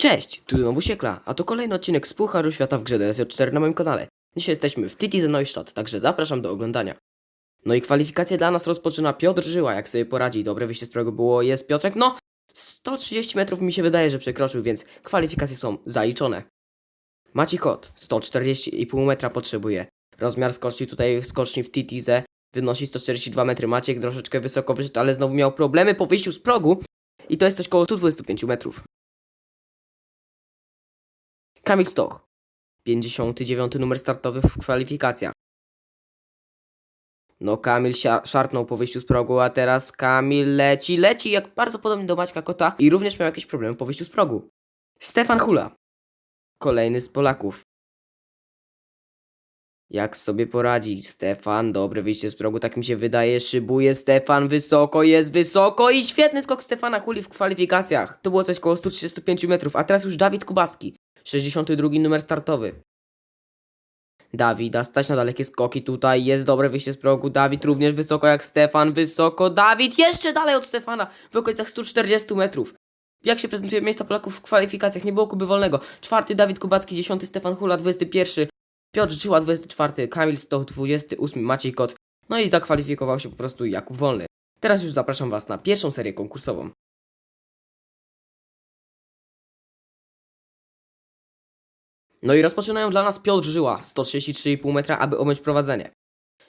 Cześć, tu znowu Siekla, a to kolejny odcinek z Pucharu Świata w grze DSJ4 na moim kanale. Dzisiaj jesteśmy w Titi Neustadt, także zapraszam do oglądania. No i kwalifikacje dla nas rozpoczyna Piotr Żyła, jak sobie poradzi. Dobre wyjście z którego było jest Piotrek, no 130 metrów mi się wydaje, że przekroczył, więc kwalifikacje są zaliczone. Maci Kot, 140,5 metra potrzebuje. Rozmiar skoczni tutaj skoczni w Titize wynosi 142 metry. Maciek troszeczkę wysoko wyszedł, ale znowu miał problemy po wyjściu z progu i to jest coś koło 125 metrów. Kamil Stoch. 59 numer startowy w kwalifikacjach. No Kamil szarpnął po wyjściu z progu, a teraz Kamil leci, leci jak bardzo podobnie do Maćka Kota i również miał jakieś problemy po wyjściu z progu. Stefan Hula. Kolejny z Polaków. Jak sobie poradzi Stefan? Dobre wyjście z progu, tak mi się wydaje. Szybuje Stefan, wysoko jest, wysoko i świetny skok Stefana Huli w kwalifikacjach. To było coś koło 135 metrów, a teraz już Dawid Kubacki. 62 numer startowy. Dawida stać na dalekie skoki tutaj, jest dobre wyjście z progu, Dawid również wysoko jak Stefan, wysoko, Dawid jeszcze dalej od Stefana, w okolicach 140 metrów. Jak się prezentuje miejsca Polaków w kwalifikacjach, nie było Kuby Wolnego. Czwarty Dawid Kubacki, dziesiąty Stefan Hula, 21, Piotr Żyła, 24, Kamil Stoch, 28, Maciej Kot, no i zakwalifikował się po prostu Jakub Wolny. Teraz już zapraszam Was na pierwszą serię konkursową. No i rozpoczynają dla nas Piotr Żyła, 133,5 metra, aby objąć prowadzenie.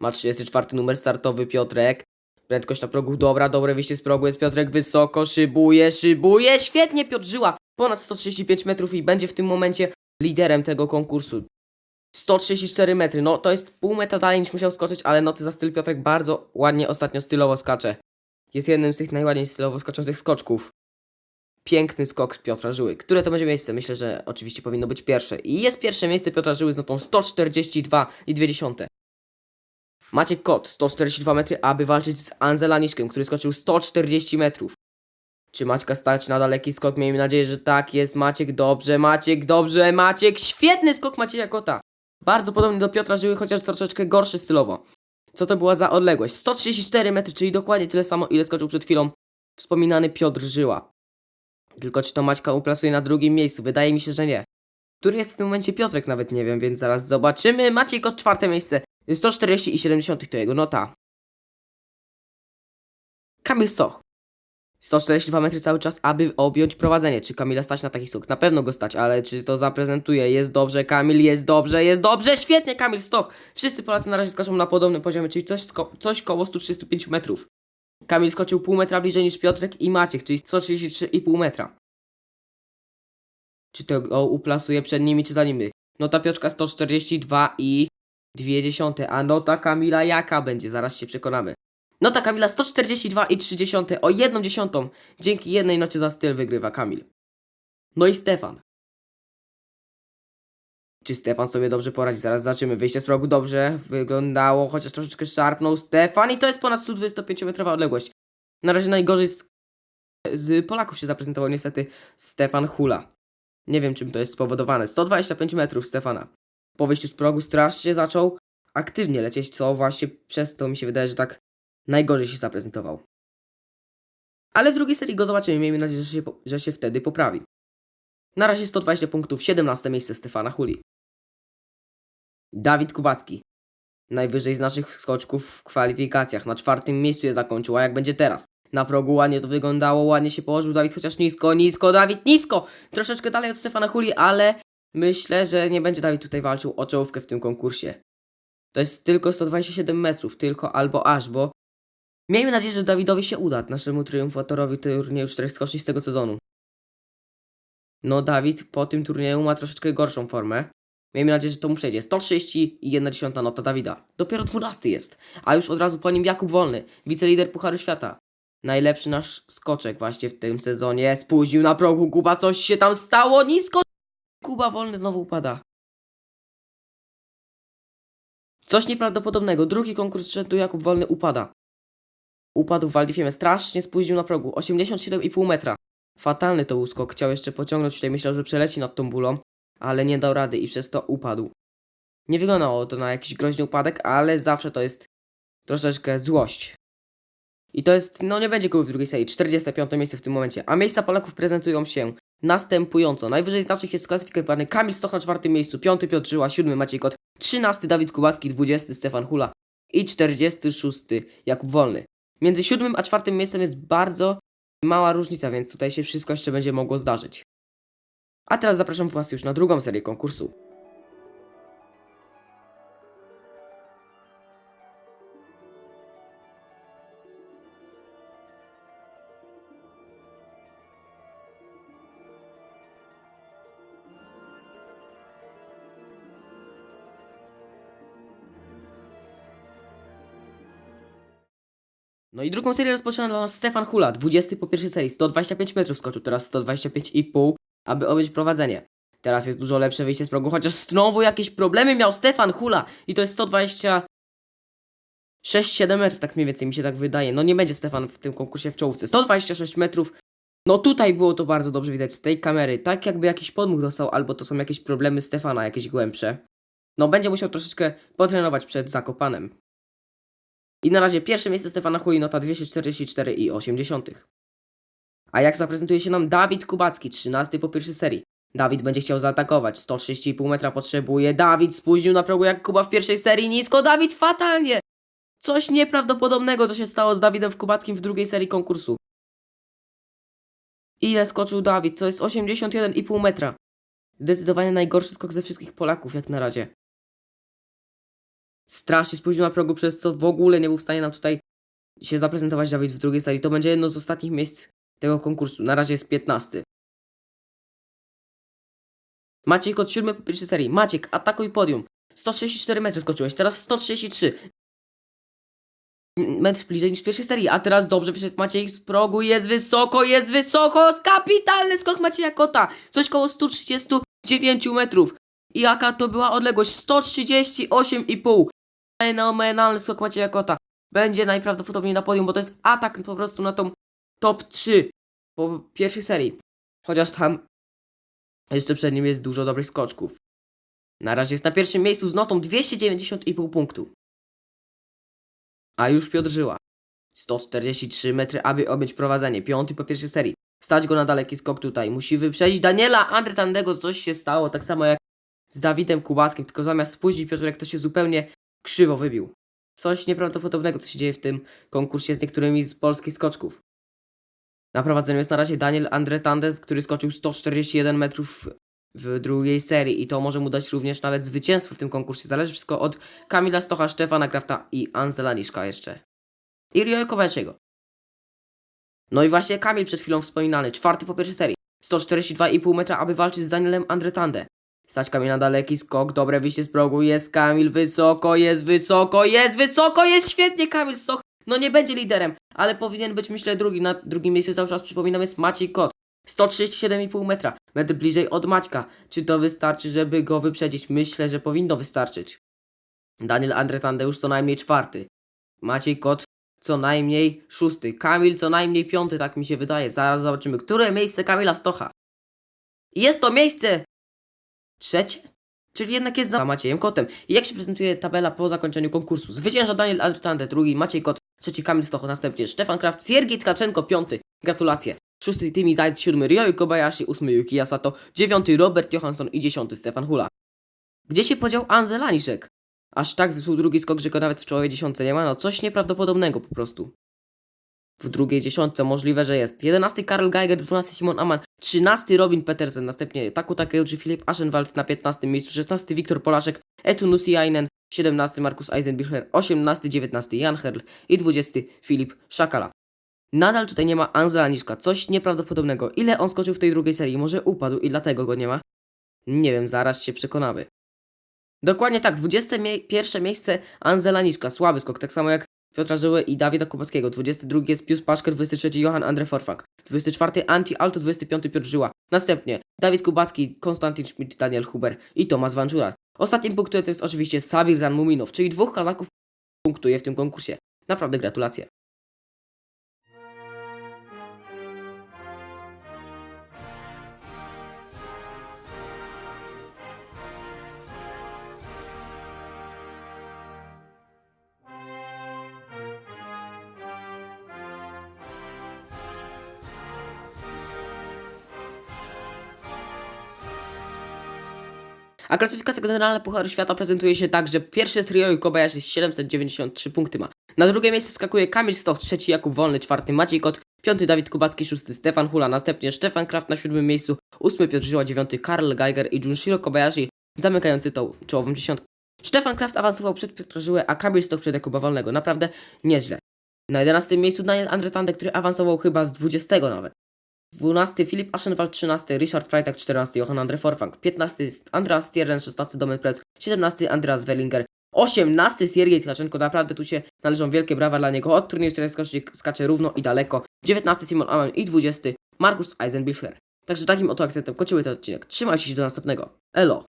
Ma 34 numer startowy Piotrek. Prędkość na progu dobra, dobre wyjście z progu jest Piotrek wysoko, szybuje, szybuje, świetnie Piotr Żyła, ponad 135 metrów i będzie w tym momencie liderem tego konkursu. 134 metry, no to jest pół metra dalej niż musiał skoczyć, ale noty za styl Piotrek bardzo ładnie ostatnio stylowo skacze. Jest jednym z tych najładniej stylowo skoczących skoczków. Piękny skok z Piotra Żyły. Które to będzie miejsce? Myślę, że oczywiście powinno być pierwsze. I jest pierwsze miejsce Piotra Żyły z notą 142,2. Maciek Kot, 142 metry, aby walczyć z Anzelaniszkiem, który skoczył 140 metrów. Czy Maćka stać na daleki skok? Miejmy nadzieję, że tak jest. Maciek dobrze, Maciek dobrze, Maciek. Świetny skok Macieja Kota. Bardzo podobny do Piotra Żyły, chociaż troszeczkę gorszy stylowo. Co to była za odległość? 134 metry, czyli dokładnie tyle samo, ile skoczył przed chwilą wspominany Piotr Żyła. Tylko czy to Maćka uplasuje na drugim miejscu? Wydaje mi się, że nie. Który jest w tym momencie Piotrek? Nawet nie wiem, więc zaraz zobaczymy. Maciej Kot czwarte miejsce. 140,7 to jego nota. Kamil Stoch. 142 metry cały czas, aby objąć prowadzenie. Czy Kamila stać na taki skok? Na pewno go stać, ale czy to zaprezentuje? Jest dobrze, Kamil, jest dobrze, jest dobrze, świetnie, Kamil Stoch. Wszyscy Polacy na razie skoczą na podobnym poziomie, czyli coś, coś koło 135 metrów. Kamil skoczył pół metra bliżej niż Piotrek i Maciek, czyli 133,5 metra. Czy to go uplasuje przed nimi, czy za nimi? Nota Piotrka 142 i 2, a nota Kamila jaka będzie? Zaraz się przekonamy. Nota Kamila 142 i 30, o 1 dziesiątą. Dzięki jednej nocie za styl wygrywa Kamil. No i Stefan. Czy Stefan sobie dobrze poradzi? Zaraz zobaczymy. Wyjście z progu dobrze wyglądało, chociaż troszeczkę szarpnął Stefan i to jest ponad 125-metrowa odległość. Na razie najgorzej z, z Polaków się zaprezentował niestety Stefan Hula. Nie wiem czym to jest spowodowane. 125 metrów Stefana. Po wyjściu z progu strasznie zaczął aktywnie lecieć, co właśnie przez to mi się wydaje, że tak najgorzej się zaprezentował. Ale w drugiej serii go zobaczymy. Miejmy nadzieję, że się, że się wtedy poprawi. Na razie 120 punktów, 17 miejsce Stefana Huli. Dawid Kubacki. Najwyżej z naszych skoczków w kwalifikacjach. Na czwartym miejscu je zakończył, a jak będzie teraz? Na progu ładnie to wyglądało, ładnie się położył Dawid, chociaż nisko, nisko, Dawid, nisko! Troszeczkę dalej od Stefana Huli, ale myślę, że nie będzie Dawid tutaj walczył o czołówkę w tym konkursie. To jest tylko 127 metrów, tylko albo aż, bo miejmy nadzieję, że Dawidowi się uda, naszemu triumfatorowi turnieju czterech skoczni z tego sezonu. No Dawid po tym turnieju ma troszeczkę gorszą formę. Miejmy nadzieję, że to mu przejdzie. 130 i 1 dziesiąta nota Dawida. Dopiero 12 jest, a już od razu po nim Jakub Wolny, wicelider Pucharu Świata. Najlepszy nasz skoczek właśnie w tym sezonie. Spóźnił na progu Kuba, coś się tam stało, nisko. Kuba Wolny znowu upada. Coś nieprawdopodobnego. Drugi konkurs rzędu Jakub Wolny upada. Upadł w Waldifiemie. Strasznie spóźnił na progu. 87,5 metra. Fatalny to był skok. Chciał jeszcze pociągnąć tutaj. Myślał, że przeleci nad tą bulą, ale nie dał rady i przez to upadł. Nie wyglądało to na jakiś groźny upadek, ale zawsze to jest troszeczkę złość. I to jest, no nie będzie koło w drugiej serii. 45 miejsce w tym momencie. A miejsca Polaków prezentują się następująco. Najwyżej z naszych jest sklasyfikowany Kamil Stoch na czwartym miejscu, piąty Piotr Żyła, siódmy Maciej Kot, trzynasty Dawid Kubacki, dwudziesty Stefan Hula i czterdziesty szósty Jakub Wolny. Między siódmym a czwartym miejscem jest bardzo mała różnica, więc tutaj się wszystko jeszcze będzie mogło zdarzyć. A teraz zapraszam Was już na drugą serię konkursu. No i drugą serię rozpoczyna dla nas Stefan Hula, 20 po pierwszej serii, 125 metrów skoczył, teraz 125,5, aby objąć prowadzenie. Teraz jest dużo lepsze wyjście z progu, chociaż znowu jakieś problemy miał Stefan Hula i to jest 126,7 metrów, tak mniej więcej mi się tak wydaje. No nie będzie Stefan w tym konkursie w czołówce. 126 metrów. No tutaj było to bardzo dobrze widać z tej kamery, tak jakby jakiś podmuch dostał, albo to są jakieś problemy Stefana, jakieś głębsze. No będzie musiał troszeczkę potrenować przed Zakopanem. I na razie pierwsze miejsce Stefana Huli, nota 244,8. A jak zaprezentuje się nam Dawid Kubacki, 13 po pierwszej serii. Dawid będzie chciał zaatakować, 130,5 metra potrzebuje. Dawid spóźnił na progu jak Kuba w pierwszej serii, nisko, Dawid fatalnie! Coś nieprawdopodobnego, co się stało z Dawidem w Kubackim w drugiej serii konkursu. Ile skoczył Dawid? To jest 81,5 metra. Zdecydowanie najgorszy skok ze wszystkich Polaków jak na razie. Strasznie spóźnił na progu, przez co w ogóle nie był w stanie nam tutaj się zaprezentować Dawid w drugiej serii. To będzie jedno z ostatnich miejsc tego konkursu. Na razie jest 15. Maciek od 7 po pierwszej serii. Maciek, atakuj podium. 134 metry skoczyłeś, teraz 133. M- Metr bliżej niż w pierwszej serii, a teraz dobrze wyszedł Maciej z progu, jest wysoko, jest wysoko, kapitalny skok Macieja Kota, coś koło 139 metrów. I jaka to była odległość? 138,5. Fenomenalny skok Macieja Kota. Będzie najprawdopodobniej na podium, bo to jest atak po prostu na tą top 3 po pierwszej serii. Chociaż tam jeszcze przed nim jest dużo dobrych skoczków. Na razie jest na pierwszym miejscu z notą 290,5 punktu. A już Piotr Żyła. 143 metry, aby objąć prowadzenie. Piąty po pierwszej serii. Stać go na daleki skok tutaj. Musi wyprzedzić Daniela Andretandego. Coś się stało, tak samo jak z Dawidem Kubackim, tylko zamiast spóźnić Piotrek to się zupełnie krzywo wybił. Coś nieprawdopodobnego, co się dzieje w tym konkursie z niektórymi z polskich skoczków. Na prowadzeniu jest na razie Daniel Andretandes, który skoczył 141 metrów w drugiej serii i to może mu dać również nawet zwycięstwo w tym konkursie. Zależy wszystko od Kamila Stocha, Stefana Krafta i Anzela Niszka jeszcze. I Rio Kobayachiego. No i właśnie Kamil przed chwilą wspominany, czwarty po pierwszej serii. 142,5 metra, aby walczyć z Danielem Andretande. Stać Kamil na daleki skok, dobre wyjście z progu, jest Kamil wysoko, jest wysoko, jest wysoko, jest świetnie Kamil Stoch. No nie będzie liderem, ale powinien być myślę drugi. Na drugim miejscu cały czas przypominam jest Maciej Kot. 137,5 metra, metr bliżej od Maćka. Czy to wystarczy, żeby go wyprzedzić? Myślę, że powinno wystarczyć. Daniel Andretande już co najmniej czwarty. Maciej Kot co najmniej szósty. Kamil co najmniej piąty, tak mi się wydaje. Zaraz zobaczymy, które miejsce Kamila Stocha. Jest to miejsce trzecie, czyli jednak jest za Maciejem Kotem. I jak się prezentuje tabela po zakończeniu konkursu? Zwycięża Daniel Andretande, drugi Maciej Kot, trzeci Kamil Stocho, następnie Stefan Kraft, Siergiej Tkaczenko, piąty. Gratulacje. Szósty Tymi Zajc, siódmy Ryoyu Kobayashi, ósmy Yuki Yasato, dziewiąty Robert Johansson i dziesiąty Stefan Hula. Gdzie się podział Anzel Laniszek? Aż tak zepsuł drugi skok, że go nawet w czołowej dziesiątce nie ma, no coś nieprawdopodobnego po prostu. W drugiej dziesiątce możliwe, że jest. 11 Karl Geiger, 12 Simon Aman, 13 Robin Petersen, następnie Taku Takeuchi, Filip Aschenwald na 15 miejscu, 16 Wiktor Polaszek, Etu Nusiainen, 17 Markus Eisenbichler, 18, 19 Jan Herl i 20 Filip Szakala. Nadal tutaj nie ma Anzela Niszka, coś nieprawdopodobnego. Ile on skoczył w tej drugiej serii? Może upadł i dlatego go nie ma? Nie wiem, zaraz się przekonamy. Dokładnie tak, 21 miejsce Anzela Niszka, słaby skok, tak samo jak Piotra Żyły i Dawida Kubackiego. 22 jest Pius Paszker, 23 Johan Andre Forfak. 24 Anti Alto, 25 Piotr Żyła. Następnie Dawid Kubacki, Konstantin Schmidt, Daniel Huber i Tomasz Wanczura. Ostatnim punktującym jest oczywiście Sabir Zan Muminow, czyli dwóch Kazaków punktuje w tym konkursie. Naprawdę gratulacje. A klasyfikacja generalna Pucharu Świata prezentuje się tak, że pierwszy jest Ryoyu Kobayashi z 793 punkty ma. Na drugie miejsce skakuje Kamil Stoch, trzeci Jakub Wolny, czwarty Maciej Kot, piąty Dawid Kubacki, szósty Stefan Hula, następnie Stefan Kraft na siódmym miejscu, ósmy Piotr Żyła, dziewiąty Karl Geiger i Junshiro Kobayashi, zamykający tą czołową dziesiątkę. Stefan Kraft awansował przed Piotra Żyłę, a Kamil Stoch przed Jakuba Wolnego. Naprawdę nieźle. Na 11 miejscu Daniel Andretande, który awansował chyba z 20 nawet. 12 Filip Aschenwald, 13 Richard Freitag, 14 Johan Andre Forfang, 15 jest Andreas Stierren, 16 Domen Prez, 17 Andreas Wellinger, 18 Siergiej Tlaczenko, naprawdę tu się należą wielkie brawa dla niego, od turnieju 4 skoczy, skacze równo i daleko, 19 Simon Aman i 20 Markus Eisenbichler. Także takim oto akcentem kończymy ten odcinek. Trzymajcie się do następnego. Elo!